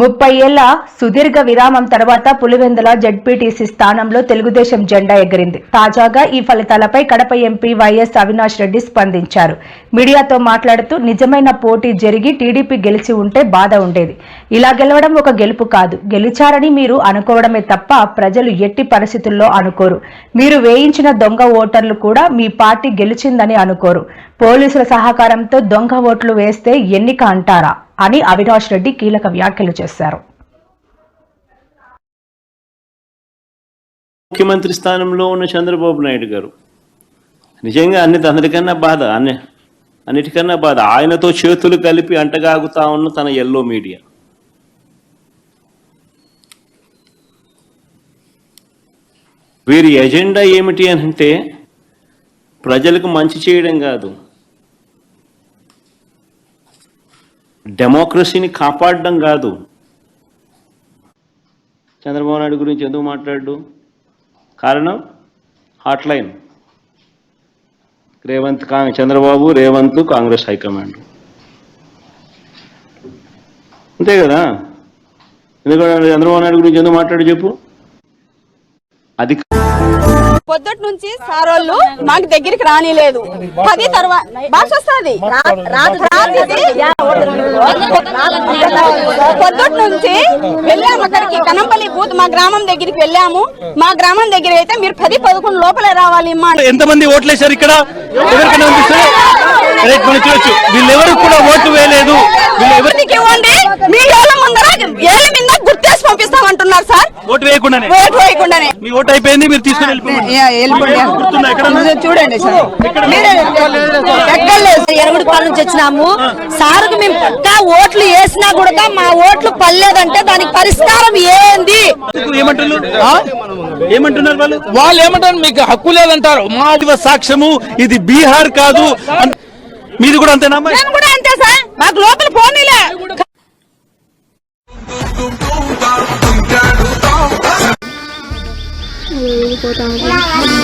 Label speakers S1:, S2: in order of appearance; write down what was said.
S1: ముప్పై ఏళ్ళ సుదీర్ఘ విరామం తర్వాత పులివెందుల జడ్పీటీసీ స్థానంలో తెలుగుదేశం జెండా ఎగిరింది. తాజాగా ఈ ఫలితాలపై కడప ఎంపీ వైఎస్ అవినాష్ రెడ్డి స్పందించారు. మీడియాతో మాట్లాడుతూ నిజమైన పోటీ జరిగి టీడీపీ గెలిచి ఉంటే బాధ ఉండేది. ఇలా గెలవడం ఒక గెలుపు కాదు. గెలిచారని మీరు అనుకోవడమే తప్ప ప్రజలు ఎట్టి పరిస్థితుల్లో అనుకోరు. మీరు వేయించిన దొంగ ఓటర్లు కూడా మీ పార్టీ గెలిచిందని అనుకోరు. పోలీసుల సహకారంతో దొంగ ఓట్లు వేస్తే ఎన్నిక అంటారా అని అవినాష్ రెడ్డి కీలక వ్యాఖ్యలు చేశారు.
S2: ముఖ్యమంత్రి స్థానంలో ఉన్న చంద్రబాబు నాయుడు గారు నిజంగా అన్ని అందరికన్నా బాధ అన్ని అన్నిటికన్నా బాధ ఆయనతో చేతులు కలిపి అంటగాగుతా ఉన్న తన ఎల్లో మీడియా వీరి ఎజెండా ఏమిటి అని అంటే ప్రజలకు మంచి చేయడం కాదు. డెమోక్రసీని కాపాడడం కాదు. చంద్రబాబు నాయుడు గురించి ఎందుకు మాట్లాడు? కారణం? Hotline. Revanth Chandrababu Revanth Congress high command. అంతే కదా? ఎందుకంటే చంద్రబాబు నాయుడు గురించి ఎందుకు మాట్లాడు చెప్పు? అది
S3: పొద్దుటి నుంచి సారోళ్ళు మాకు దగ్గరికి రానిలేదు. పది తర్వాత భాష వస్తుంది. పొద్దుటి నుంచి వెళ్ళాము అక్కడికి. కనంపల్లి బూత్ మా గ్రామం దగ్గరికి వెళ్ళాము. మా గ్రామం దగ్గర అయితే మీరు పది పదకొండు లోపలే రావాలి మా
S4: ఎంతమంది ఓట్లేశారు ఇక్కడ? ఎవరికైనా అనిపిస్తుంది? రైట్ మనం చూడొచ్చు. వీళ్ళెవరు కూడా ఓటు వేయలేదు.
S3: ఇవ్వండి? మీ పంపిస్తామంటున్నారు సార్.
S4: ఓటు వేయకుండానే?
S3: ఓటు వేయకుండానే.
S4: మీ ఓటు అయిపోయింది మీరు తీసుకుని వెళ్ళిపోండి. గుర్తుందా? ఎక్కడ?
S3: చూడండి
S5: పాల నుంచి వచ్చినాము. సారుకు మేము పక్కా ఓట్లు వేసినా కూడా మా ఓట్లు పర్లేదంటే దానికి పరిష్కారం ఏంది?
S4: ఏమంటున్నారు? వాళ్ళు?
S6: వాళ్ళు ఏమంటారు? మీకు హక్కు లేదంటారు. మా
S4: మాదివ సాక్ష్యము ఇది బీహార్ కాదు. మీది కూడా అంతేనా
S3: కూడా అంతే సార్. మాకు 我打的